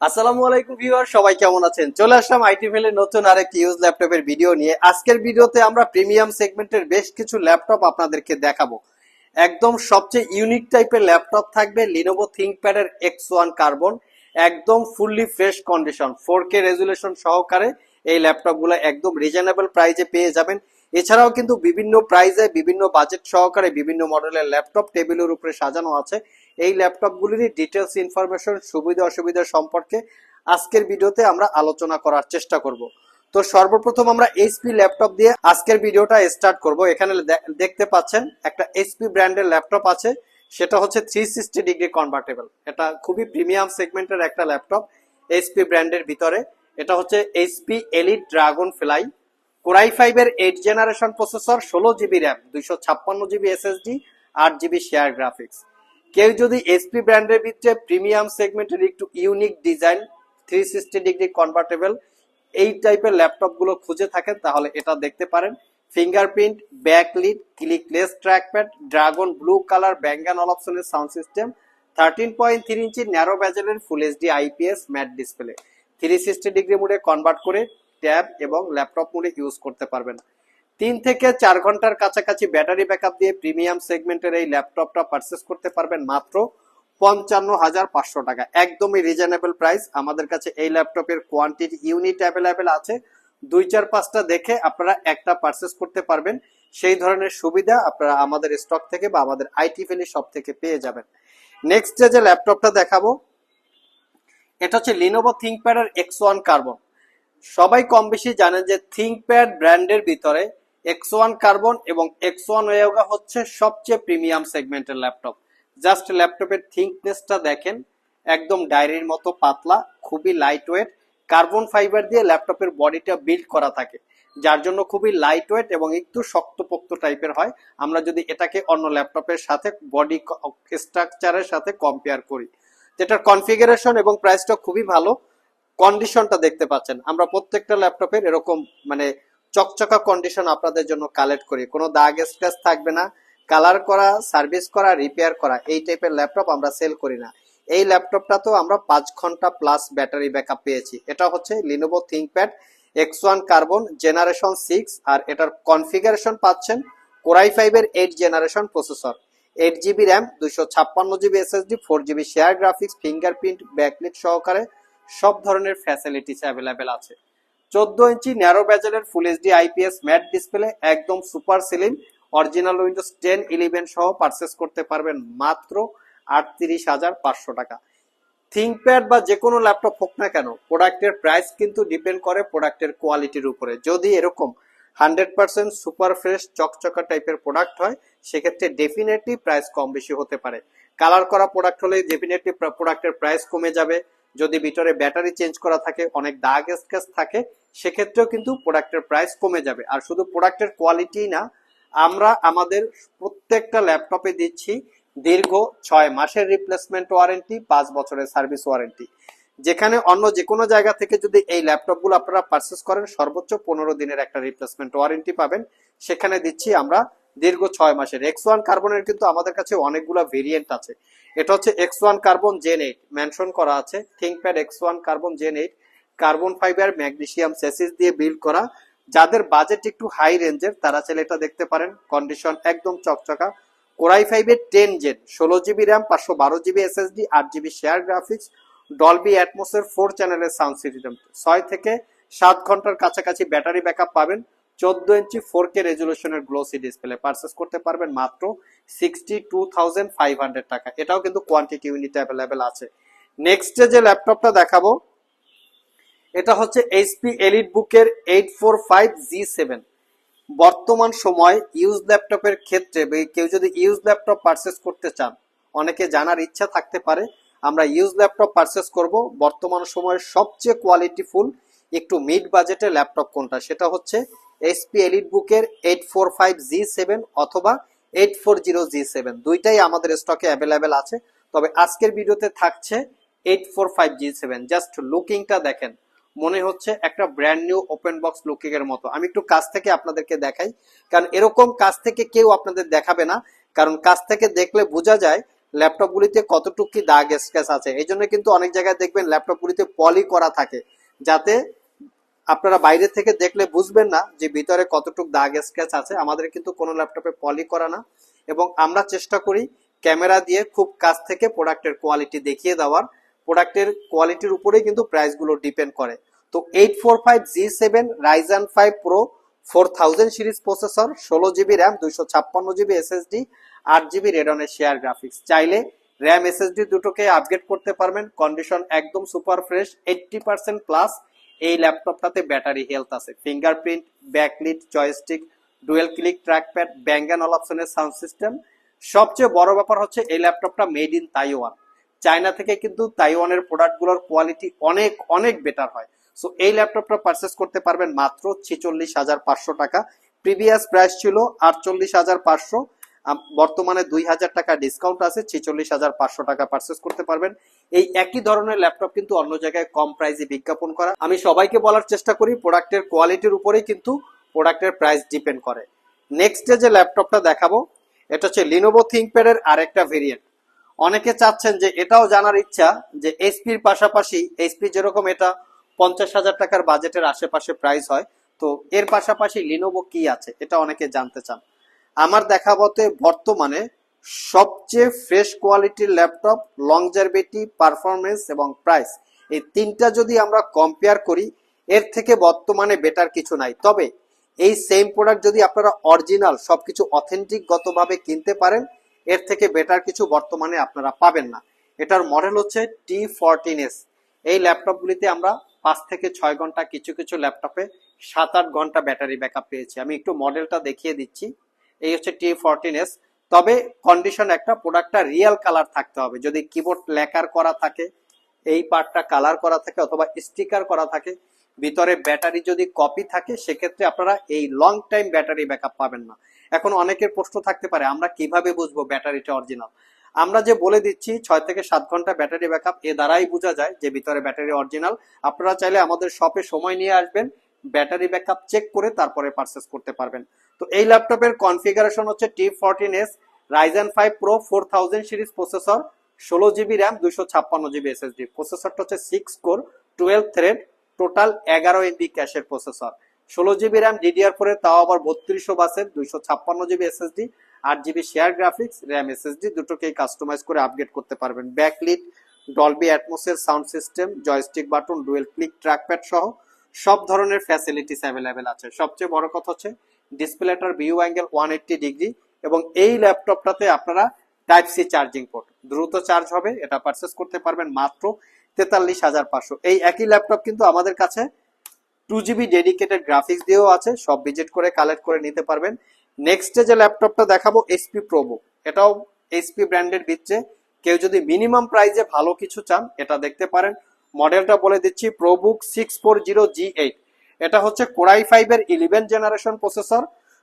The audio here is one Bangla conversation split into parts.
আসসালামু আলাইকুম ভিউয়ার সবাই কেমন আছেন? চলে আসলাম আইটি ফেলের নতুন আরেক ইউজ ল্যাপটপের ভিডিও নিয়ে। আজকের ভিডিওতে আমরা প্রিমিয়াম সেগমেন্টের বেশ কিছু ল্যাপটপ আপনাদেরকে দেখাবো। একদম সবচেয়ে ইউনিক টাইপের ল্যাপটপ থাকবে লিনোভো থিঙ্কপ্যাডের এক্স ওয়ান কার্বন একদম fully fresh condition four K resolution সহকারে এই ল্যাপটপগুলো একদম রিজনেবল প্রাইজে পেয়ে যাবেন। এছাড়াও কিন্তু বিভিন্ন প্রাইজে বিভিন্ন বাজেট সহকারে বিভিন্ন মডেলের ল্যাপটপ টেবিলের উপরে সাজানো আছে। এই ল্যাপটপগুলিরই ডিটেলস ইনফরমেশন সুবিধা, অসুবিধা সম্পর্কে আজকের ভিডিওতে আমরা আলোচনা করার চেষ্টা করব। তো সর্বপ্রথম আমরা এইচপি ল্যাপটপ দিয়ে আজকের ভিডিওটা স্টার্ট করব। এখানে দেখতে পাচ্ছেন একটা এইচপি ব্র্যান্ডের ল্যাপটপ আছে, সেটা হচ্ছে থ্রি সিক্সটি ডিগ্রি কনভার্টেবল এটা খুবই প্রিমিয়াম সেগমেন্টের একটা ল্যাপটপ এইচপি ব্র্যান্ডের ভিতরে। এটা হচ্ছে HP elite dragonfly core i ফাইভের এইট জেনারেশন প্রসেসর ষোলো জিবি র্যাম দুইশো ছাপ্পান্ন জিবি এসএসডি আট জিবি শেয়ার গ্রাফিক্স কেউ যদি এসপি ব্র্যান্ডের ভিতরে প্রিমিয়াম সেগমেন্টের একটু unique design three sixty degree convertible এই টাইপের ল্যাপটপগুলো খুঁজে থাকেন, তাহলে এটা দেখতে পারেন। Fingerprint backlit clickless trackpad dragon blue colour bang and all অপশনের sound system thirteen point three inch narrow ব্যাজেলের full HD IPS matte display three sixty degree মোডে কনভার্ট করে ট্যাব এবং ল্যাপটপ মোডে ইউজ করতে পারবেন। তিন থেকে চার ঘণ্টার কাছাকাছি ব্যাটারি ব্যাকআপ দিয়ে প্রিমিয়াম সেগমেন্টের এই ল্যাপটপটা পারচেস করতে পারবেন মাত্র পঞ্চান্ন হাজার পাঁচশো টাকা। একদমই রিজনেবল প্রাইস আমাদের কাছে এই ল্যাপটপের কোয়ান্টিটি ইউনিট অ্যাভেলেবেল আছে। দুই চার পাঁচটা দেখে আপনারা একটা পারচেস করতে পারবেন। সেই ধরনের সুবিধা আপনারা আমাদের স্টক থেকে বা আমাদের আইটি ভ্যালি শপ থেকে পেয়ে যাবেন। নেক্সট যে ল্যাপটপটা দেখাবো, এটা হচ্ছে লিনোভো থিঙ্কপ্যাড এর এক্স ওয়ান কার্বন সবাই কম বেশি জানেন যে থিঙ্কপ্যাড ব্র্যান্ডের ভিতরে এক্স ওয়ান কার্বন এবং এক্স ওয়ান ওয়েগা হচ্ছে সবচেয়ে প্রিমিয়াম সেগমেন্টের ল্যাপটপ জাস্ট ল্যাপটপের থিঙ্কনেসটা দেখেন, একদম ডায়েরির মতো পাতলা, খুবই লাইট ওয়েট কার্বন ফাইবার দিয়ে ল্যাপটপের বডিটা বিল্ড করা থাকে। যার জন্য খুবই লাইট ওয়েট এবং একটু শক্তপোক্ত টাইপের হয়। আমরা যদি এটাকে অন্য ল্যাপটপের সাথে বডি স্ট্রাকচারের সাথে কম্পেয়ার করি। যেটার কনফিগারেশন এবং প্রাইসটা খুবই ভালো কন্ডিশনটা দেখতে পাচ্ছেন। আমরা প্রত্যেকটা ল্যাপটপের এরকম মানে চকচকা কন্ডিশন আপনাদের জন্য কালেক্ট করি। কোনো দাগ স্ক্র্যাচ থাকবে না। কালার করা সার্ভিস করা রিপেয়ার করা, এই টাইপের ল্যাপটপ আমরা সেল করি না। এই ল্যাপটপটা তো আমরা পাঁচ ঘণ্টা প্লাস ব্যাটারি ব্যাকআপ পেয়েছি। এটা হচ্ছে Lenovo ThinkPad X one carbon generation six আর এটার কনফিগারেশন পাচ্ছেন কোরাই ফাইভের eight generation processor eight GB RAM দুইশো ছাপ্পান্ন GB SSD four GB share graphics fingerprint backlit সহকারে সব ধরনের ফ্যাসিলিটিস অ্যাভেলেবেল আছে। চোদ্দ inch narrow ব্যাজেলের full HD IPS matte display একদম super slim original Windows ten eleven সহ পারচেস করতে পারবেন মাত্র আটত্রিশ হাজার পাঁচশো টাকা। থিঙ্কপ্যাড বা যে কোনো ল্যাপটপ হোক না কেন প্রোডাক্টের প্রাইস কিন্তু ডিপেন্ড করে প্রোডাক্টের কোয়ালিটির উপরে। যদি এরকম হান্ড্রেড পার্সেন্ট সুপার ফ্রেশ চকচকা টাইপের প্রোডাক্ট হয়, সেক্ষেত্রে ডেফিনেটলি প্রাইস কম বেশি হতে পারে। কালার করা প্রোডাক্ট হলে ডেফিনেটলি প্রোডাক্টের প্রাইস কমে যাবে। যদি ভিতরে ব্যাটারি চেঞ্জ করা থাকে, অনেক দাগ স্কেচ থাকে, সেক্ষেত্রেও কিন্তু প্রোডাক্টের প্রাইস কমে যাবে। আর শুধু প্রোডাক্টের কোয়ালিটি না, আমরা আমাদের প্রত্যেকটা ল্যাপটপে দিচ্ছি দীর্ঘ ছয় মাসের রিপ্লেসমেন্ট ওয়ারেন্টি পাঁচ বছরের সার্ভিস ওয়ারেন্টি যেখানে অন্য যে কোনো জায়গা থেকে যদি এই ল্যাপটপগুলো আপনারা পারচেস করেন, সর্বোচ্চ পনেরো দিনের একটা রিপ্লেসমেন্ট ওয়ারেন্টি পাবেন। সেখানে দিচ্ছি আমরা দীর্ঘ ছয় মাসের। এক্স ওয়ান কার্বনের কিন্তু আমাদের কাছে অনেকগুলো ভেরিয়েন্ট আছে। এটা হচ্ছে X one carbon gen eight mention করা আছে। ThinkPad X one carbon gen eight carbon fibre magnesium chassis দিয়ে বিল্ড করা। যাদের বাজেট একটু হাই রেঞ্জের তারা চাইলে এটা দেখতে পারেন। কন্ডিশন একদম চকচকা। কোরাই ফাইভের টেন জেন ষোলো জিবি র্যাম পাঁচশো বারো জিবি এসএসডি আট জিবি শেয়ার গ্রাফিক্স ডলবি অ্যাটমোসের ফোর চ্যানেলের সাউন্ড সিস্টেম ছয় থেকে সাত ঘণ্টার কাছাকাছি ব্যাটারি ব্যাকআপ পাবেন। চোদ্দ ইঞ্চি ফোর কে রেজুলেশনের গ্লোসি ডিসপ্লে পারচেস করতে পারবেন মাত্র sixty two thousand five hundred টাকা। এটাও কিন্তু কোয়ান্টিটি ইউনিট অ্যাভেলেবেল আছে। নেক্সট যে ল্যাপটপটা দেখাবো, এটা হচ্ছে এইচপি এলিট বুকের eight four five G seven বর্তমান সময় ইউজ ল্যাপটপের ক্ষেত্রে কেউ যদি ইউজ ল্যাপটপ পারচেস করতে চান, অনেকে জানার ইচ্ছা থাকতে পারে, আমরা ইউজ ল্যাপটপ পারচেস করব। বর্তমান সময়ের সবচেয়ে কোয়ালিটিফুল একটু মিড বাজেটের ল্যাপটপ কোনটা? সেটা হচ্ছে এসপি এলিট বুকের eight four five G seven অথবা eight four zero G seven দুইটাই আমাদের স্টকে অ্যাভেলেবেল আছে। তবে আজকের ভিডিওতে থাকছে eight four five G seven just লুকিংটা দেখেন। মনে হচ্ছে একটা brand new open box looking এর মতো। আমি একটু কাছ থেকে আপনাদেরকে দেখাই। কারণ এরকম কাছ থেকে কেউ আপনাদের দেখাবে না। কারণ কাছ থেকে দেখলে বোঝা যায় ল্যাপটপগুলিতে কতটুকু কি দাগ স্ক্র্যাচ আছে। এই জন্য কিন্তু অনেক জায়গায় দেখবেন ল্যাপটপগুলিতে পলি করা থাকে। যাতে আপনারা বাইরে থেকে দেখলে বুঝবেন না যে ভিতরে কতটুকু দাগ স্ক্র্যাচ আছে। আমাদের কিন্তু কোনো ল্যাপটপে পলি করা না। এবং আমরা চেষ্টা করি ক্যামেরা দিয়ে খুব কাছ থেকে প্রোডাক্টের কোয়ালিটি দেখিয়ে দেওয়ার। প্রোডাক্টের কোয়ালিটির উপরেই কিন্তু প্রাইসগুলো ডিপেন্ড করে। তো eight four five G seven Ryzen five pro four thousand series processor, ষোলো জিবি র্যাম, দুইশো ছাপ্পান্ন জিবি এসএসডি আট জিবি রেডনের শেয়ার গ্রাফিক্স চাইলে র্যাম এসএসডি দুটোকে আপগ্রেড করতে পারবেন। কন্ডিশন একদম super fresh eighty percent plus এই ল্যাপটপটাতে ব্যাটারি হেলথ আছে। Fingerprint backlit joystick dual click trackpad bang and all অপশনের সাউন্ড সিস্টেম সবচেয়ে বড় ব্যাপার হচ্ছে এই ল্যাপটপটা মেড ইন তাইওয়ান চায়না থেকে কিন্তু তাইওয়ানের প্রোডাক্টগুলোর কোয়ালিটি অনেক অনেক বেটার হয়। সো এই ল্যাপটপটা পারচেস করতে পারবেন মাত্র ছেচল্লিশ হাজার পাঁচশো টাকা। প্রিভিয়াস প্রাইস ছিল আটচল্লিশ হাজার পাঁচশো। বর্তমানে দুই হাজার টাকা ডিসকাউন্ট আছে, ছেচল্লিশ হাজার পাঁচশো টাকা পারচেস করতে পারবেন। এই একই ধরনের ল্যাপটপ কিন্তু অন্য জায়গায় কম প্রাইসে বিজ্ঞাপন করা। আমি সবাইকে বলার চেষ্টা করি প্রোডাক্টের কোয়ালিটির উপরেই কিন্তু প্রোডাক্টের প্রাইস ডিপেন্ড করে। নেক্সট যে ল্যাপটপটা দেখাবো, এটা হচ্ছে লিনোভো থিঙ্কপ্যাড এর আরেকটা ভেরিয়েন্ট অনেকে চাচ্ছেন যে এটাও জানার ইচ্ছা যে এসপির পাশাপাশি এসপি যেরকম এটা পঞ্চাশ হাজার টাকার বাজেটের আশেপাশে প্রাইস হয়, তো এর পাশাপাশি লিনোভো কি আছে, এটা অনেকে জানতে চান। আমার দেখা মতে বর্তমানে সবচেয়ে ফ্রেশ কোয়ালিটির ল্যাপটপ লংজারভিটি পারফরমেন্স এবং প্রাইস এই তিনটা যদি আমরা কম্পেয়ার করি, এর থেকে বর্তমানে বেটার কিছু নাই। তবে এই সেম প্রোডাক্ট যদি আপনারা অরিজিনাল সবকিছু অথেন্টিক গতভাবে কিনতে পারেন, এর থেকে বেটার কিছু বর্তমানে আপনারা পাবেন না। এটার মডেল হচ্ছে টি ফোরটিন এস এই ল্যাপটপগুলিতে আমরা পাঁচ থেকে ছয় ঘণ্টা কিছু কিছু ল্যাপটপে সাত আট ঘণ্টা ব্যাটারি ব্যাকআপ পেয়েছি। আমি একটু মডেলটা দেখিয়ে দিচ্ছি। এই হচ্ছে টি ফোরটিন এস তবে কন্ডিশন একটা প্রোডাক্টটা রিয়েল কালার থাকতে হবে। যদি কিবোর্ড লেকার করা থাকে, এই পার্টটা কালার করা থাকে অথবা স্টিকার করা থাকে, ভিতরে ব্যাটারি যদি কপি থাকে, সেক্ষেত্রে আপনারা এই লং টাইম ব্যাটারি ব্যাকআপ পাবেন না। এখন অনেকের প্রশ্ন থাকতে পারে, আমরা কীভাবে বুঝব ব্যাটারিটা অরিজিনাল আমরা যে বলে দিচ্ছি, ছয় থেকে সাত ঘণ্টা ব্যাটারি ব্যাকআপ এ দ্বারাই বোঝা যায় যে ভিতরে ব্যাটারি অরিজিনাল আপনারা চাইলে আমাদের শপে সময় নিয়ে আসবেন। ব্যাটারি ব্যাকআপ চেক করে তারপরে পারচেস করতে পারবেন। তো এই ল্যাপটপের কনফিগারেশন হচ্ছে T fourteen S Ryzen five pro four thousand series processor ষোলো জিবি র্যাম দুইশো ছাপ্পান্ন জিবি এসএসডি প্রসেসরটা হচ্ছে six core twelve thread total এগারো এমবি ক্যাশের প্রসেসর ষোলো জিবি র্যাম ডিডিআর ফোরে তাও আবার বত্রিশশো বাসের, দুইশো ছাপ্পান্ন জিবি এসএসডি আট GB share graphics RAM SSD দুটোকেই কাস্টমাইজ করে আপগ্রেড করতে পারবেন। Backlit Dolby অ্যাটমোসের sound system joystick button dual click trackpad সহ সব ধরনের ফ্যাসিলিটিস অ্যাভেলেবেল আছে। সবচেয়ে বড় কথা হচ্ছে ডিসপ্লেটার ভিউ অ্যাঙ্গেল ওয়ান ডিগ্রি এবং এই ল্যাপটপটাতে আপনারা টাইপ সি চার্জিং পোর্ট দ্রুত চার্জ হবে, এটা পারচেস করতে পারবেন মাত্র তেতাল্লিশ হাজার পাঁচশো। এই একই ল্যাপটপ কিন্তু আমাদের কাছে টু জিবি ডেডিকেটেড গ্রাফিক্স দিয়েও আছে, সব ভিজিট করে কালেক্ট করে নিতে পারবেন। নেক্সটে যে ল্যাপটপটা দেখাবো এসপি প্রোবো এটাও এসপি ব্র্যান্ডের বিচ্ছে কেউ যদি মিনিমাম প্রাইসে ভালো কিছু চান, এটা দেখতে পারেন। মডেলটা বলে দিচ্ছি ProBook six four zero G eight এটা হচ্ছে কোরাই ফাইভ এর ইলেভেন জেনারেশন প্রসেসর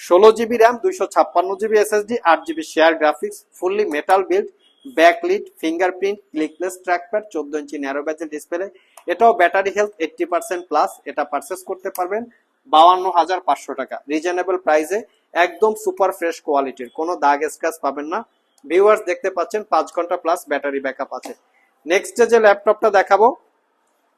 ষোলো জিবি র্যাম দুইশো ছাপ্পান্ন জিবি এসএসডি আট GB share graphics fully metal build backlit fingerprint clickless trackpad চোদ্দ ইঞ্চি ন্যারো ব্যাজেল ডিসপ্লে এটাও battery health eighty percent plus এটা পারচেস করতে পারবেন বাউান্ন হাজার পাঁচশো টাকা। রিজনেবল প্রাইসে একদম সুপার ফ্রেশ কোয়ালিটির কোনো দাগ স্ক্র্যাচ পাবেন না। ভিউয়ার্স দেখতে পাচ্ছেন পাঁচ ঘণ্টা প্লাস ব্যাটারি ব্যাকআপ আছে। নেক্সট যে ল্যাপটপটা দেখাবো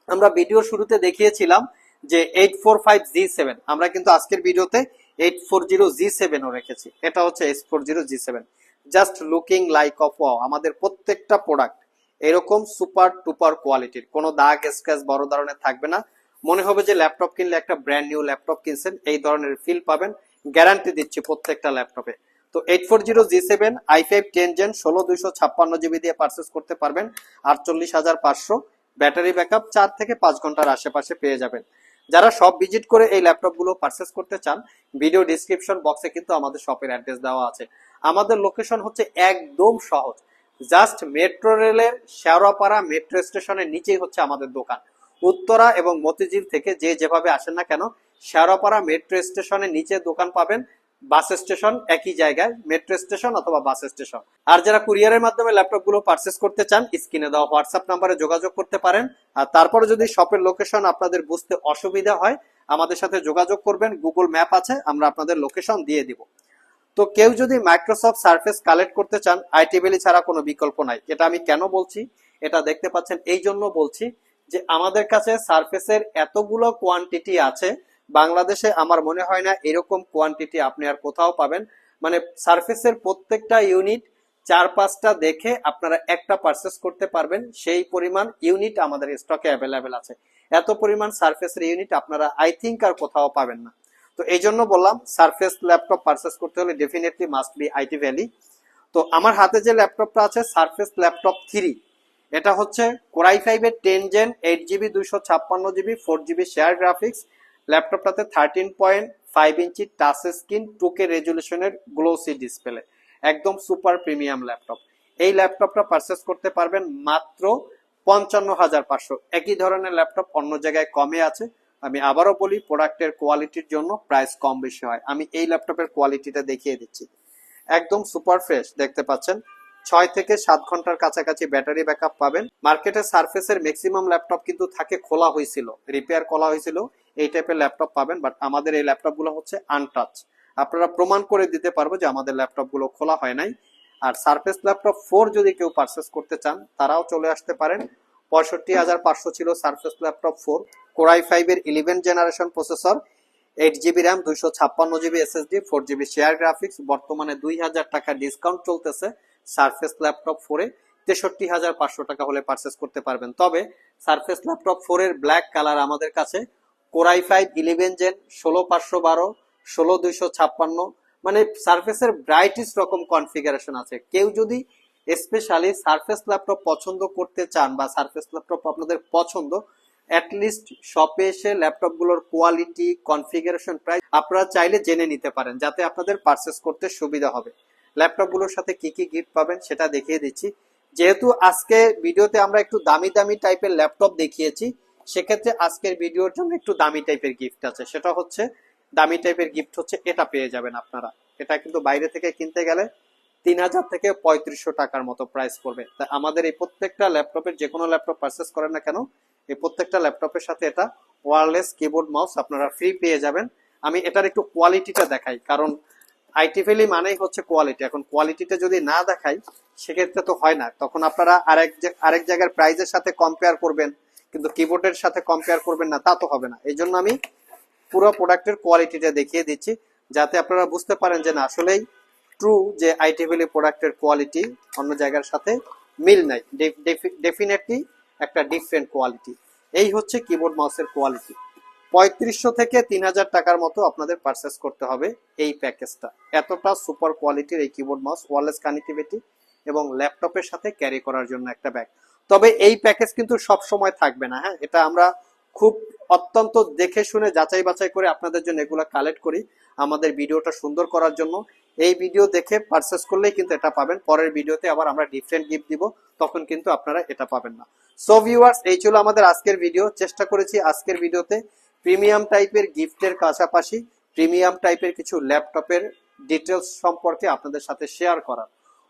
আমরা ভিডিও শুরুতে দেখিয়েছিলাম যে eight four five G seven আমরা কিন্তু আজকের ভিডিওতে এইট ফোর জিরো জি সেভেনও রেখেছি। এটা হচ্ছে eight four zero G seven just looking like of wow আমাদের প্রত্যেকটা প্রোডাক্ট এরকম সুপার টুপার কোয়ালিটির কোনো দাগ স্ক্র্যাচ বড় ধরনের থাকবে না। মনে হবে যে ল্যাপটপ কিনলে একটা ব্র্যান্ড নিউ ল্যাপটপ কিনছেন, এই ধরনের ফিল পাবেন। গ্যারান্টি দিচ্ছি প্রত্যেকটা ল্যাপটপে তো eight four zero G seven i five ten gen ষোলো দুইশো ছাপ্পান্ন জিবি দিয়ে পারচেস করতে পারবেন। আটচল্লিশ হাজার পাঁচশো ব্যাটারি ব্যাকআপ চার থেকে পাঁচ ঘণ্টার আশেপাশে পেয়ে যাবেন। যারা সব ভিজিট করে এই ল্যাপটপগুলো পারচেস করতে চান ভিডিও ডিসক্রিপশন বক্সে কিন্তু আমাদের শপের অ্যাড্রেস দেওয়া আছে। আমাদের লোকেশন হচ্ছে একদম সহজ। জাস্ট মেট্রো রেলের শেওড়াপাড়া মেট্রো স্টেশনের নিচেই হচ্ছে আমাদের দোকান। উত্তরা এবং মতিঝিল থেকে যে যেভাবে আসেন না কেন, শেওড়াপাড়া মেট্রো স্টেশনের নিচে দোকান পাবেন। বাস স্টেশন একই জায়গায়, মেট্রো স্টেশন অথবা বাস স্টেশন। আর যারা কুরিয়ারের মাধ্যমে ল্যাপটপগুলো পারচেস করতে চান, স্ক্রিনে দেওয়া হোয়াটসঅ্যাপ নাম্বারে যোগাযোগ করতে পারেন। আর তারপরে যদি শপের লোকেশন আপনাদের বুঝতে অসুবিধা হয়, আমাদের সাথে যোগাযোগ করবেন। গুগল ম্যাপ আছে, আমরা আপনাদের লোকেশন দিয়ে দিব। তো কেউ যদি মাইক্রোসফট সার্ফেস কালেক্ট করতে চান আইটি ভ্যালি ছাড়া কোনো বিকল্প নাই। এটা আমি কেন বলছি? এটা দেখতে পাচ্ছেন, এই জন্য বলছি যে আমাদের কাছে সার্ফেসের এতগুলো কোয়ান্টিটি আছে বাংলাদেশে আমার মনে হয় না এরকম কোয়ান্টিটি আপনি আর কোথাও পাবেন। মানে সার্ফেসের প্রত্যেকটা ইউনিট চার পাঁচটা দেখে আপনারা একটা পারচেস করতে পারবেন। সেই পরিমাণ ইউনিট আমাদের স্টকে অ্যাভেলেবেল আছে। এত পরিমাণ সার্ফেসের ইউনিট আপনারা আই থিঙ্ক আর কোথাও পাবেন না। তো এই জন্য বললাম সার্ফেস ল্যাপটপ পারচেস করতে হলে definitely must be IT valley তো আমার হাতে যে ল্যাপটপটা আছে সার্ফেস ল্যাপটপ থ্রি এটা হচ্ছে কোরাই ফাইভের টেন জেন এইট জিবি দুইশো ছাপ্পান্ন GB four GB share graphics ল্যাপটপটাতে thirteen point five inch touch screen two K রেজুলেশনের glossy display একদম সুপার প্রিমিয়াম ল্যাপটপ। এই ল্যাপটপটা পারচেস করতে পারবেন মাত্র পঞ্চান্ন হাজার পাঁচশো। একই ধরনের ল্যাপটপ অন্য জায়গায় কমে আছে। আমি আবারও বলি প্রোডাক্টের কোয়ালিটির জন্য প্রাইস কম বেশি হয়। আমি এই ল্যাপটপের কোয়ালিটিটা দেখিয়ে দিচ্ছি। একদম সুপার ফ্রেশ দেখতে পাচ্ছেন? ছয় থেকে সাত ঘণ্টার কাছাকাছি ব্যাটারি ব্যাকআপ পাবেন। মার্কেটে সার্ফেসের ম্যাক্সিমাম ল্যাপটপ কিন্তু থাকে, খোলা হয়েছিল। রিপেয়ার করা হয়েছিল। এই টাইপের ল্যাপটপ পাবেন বাট আমাদের এই ল্যাপটপগুলো হচ্ছে আনটাচ আপনারা প্রমাণ করে দিতে পারব যে আমাদের ল্যাপটপগুলো খোলা হয় নাই। আর সার্ফেস ল্যাপটপ ফোর যদি কেউ পারচেস করতে চান, তারাও চলে আসতে পারেন। পঁয়ষট্টি হাজার পাঁচশো ছিল Surface laptop four core i ফাইভের eleven generation processor eight GB RAM দুইশো ছাপ্পান্ন GB SSD four GB share graphics বর্তমানে দুই হাজার টাকা ডিসকাউন্ট চলতেছে সার্ফেস ল্যাপটপ ফোরে তেষট্টি হাজার পাঁচশো টাকা হলে পারচেস করতে পারবেন। তবে সার্ফেস ল্যাপটপ ফোর এর ব্ল্যাক কালার আমাদের কাছে। কোরাই ফাইভ ইলেভেন জেন ষোলো পাঁচশো বারো, ষোলো দুইশো ছাপ্পান্ন মানে সার্ফেসের ব্রাইটিস রকম কনফিগারেশন আছে। কেউ যদি স্পেশালি সার্ফেস ল্যাপটপ পছন্দ করতে চান বা সার্ফেস ল্যাপটপ আপনাদের পছন্দ অ্যাটলিস্ট শপে এসে ল্যাপটপগুলোর কোয়ালিটি কনফিগারেশন প্রাইস আপনারা চাইলে জেনে নিতে পারেন, যাতে আপনাদের পারচেস করতে সুবিধা হবে। ল্যাপটপগুলোর সাথে কি কি গিফট পাবেন সেটা দেখিয়ে দিচ্ছি। যেহেতু আজকে ভিডিওতে আমরা একটু দামি দামি টাইপের ল্যাপটপ দেখিয়েছি সেক্ষেত্রে আজকের ভিডিওর জন্য একটু দামি টাইপের গিফট আছে। সেটা হচ্ছে, দামি টাইপের গিফট হচ্ছে, এটা পেয়ে যাবেন আপনারা। এটা কিন্তু বাইরে থেকে কিনতে গেলে তিন হাজার থেকে পঁয়ত্রিশশো টাকার মতো প্রাইস পড়বে। তা আমাদের এই প্রত্যেকটা ল্যাপটপের, যে কোনো ল্যাপটপ পারচেস করেন না কেন, এই প্রত্যেকটা ল্যাপটপের সাথে এটা ওয়ারলেস কিবোর্ড মাউস আপনারা ফ্রি পেয়ে যাবেন। আমি এটার একটু কোয়ালিটিটা দেখাই, কারণ আইটি ভ্যালি মানেই হচ্ছে কোয়ালিটি এখন কোয়ালিটিটা যদি না দেখাই, সেক্ষেত্রে তো হয় না। তখন আপনারা আরেক আরেক জায়গার প্রাইজের সাথে কম্পেয়ার করবেন। কিন্তু কিবোর্ডের সাথে কম্পেয়ার করবেন না, তা তো হবে না। এই জন্য আমি পুরো প্রোডাক্টের কোয়ালিটিটা দেখিয়ে দিচ্ছি, যাতে আপনারা বুঝতে পারেন যে না, আসলেই ট্রু যে আইটি ভ্যালি প্রোডাক্টের কোয়ালিটি অন্য জায়গার সাথে মিল নাই। ডেফিনেটলি একটা ডিফারেন্ট কোয়ালিটি এই হচ্ছে কিবোর্ড মাউসের কোয়ালিটি পঁয়ত্রিশশো থেকে তিন হাজার টাকার মতো আপনাদের পারচেস করতে হবে এই প্যাকেজটা এতটা সুপার কোয়ালিটির এই কিবোর্ড মাউস ওয়ারলেস কানেক্টিভিটি এবং ল্যাপটপের সাথে ক্যারি করার জন্য একটা ব্যাগ তবে এই প্যাকেজ কিন্তু সব সময় থাকবে না হ্যাঁ? এটা আমরা খুব অত্যন্ত দেখে শুনে যাচাই বাছাই করে আপনাদের জন্য এগুলো কালেক্ট করি আমাদের ভিডিওটা সুন্দর করার জন্য। এই ভিডিও দেখে পারচেস করলেই কিন্তু এটা পাবেন। পরের ভিডিওতে আবার আমরা ডিফারেন্ট গিফট দিব, তখন কিন্তু আপনারা এটা পাবেন না। সো ভিউয়ার্স এই ছিল আমাদের আজকের ভিডিও চেষ্টা করেছি আজকের ভিডিওতে প্রিমিয়াম টাইপের গিফটের পাশাপাশি প্রিমিয়াম টাইপের কিছু ল্যাপটপের ডিটেলস সম্পর্কে আপনাদের সাথে শেয়ার করার।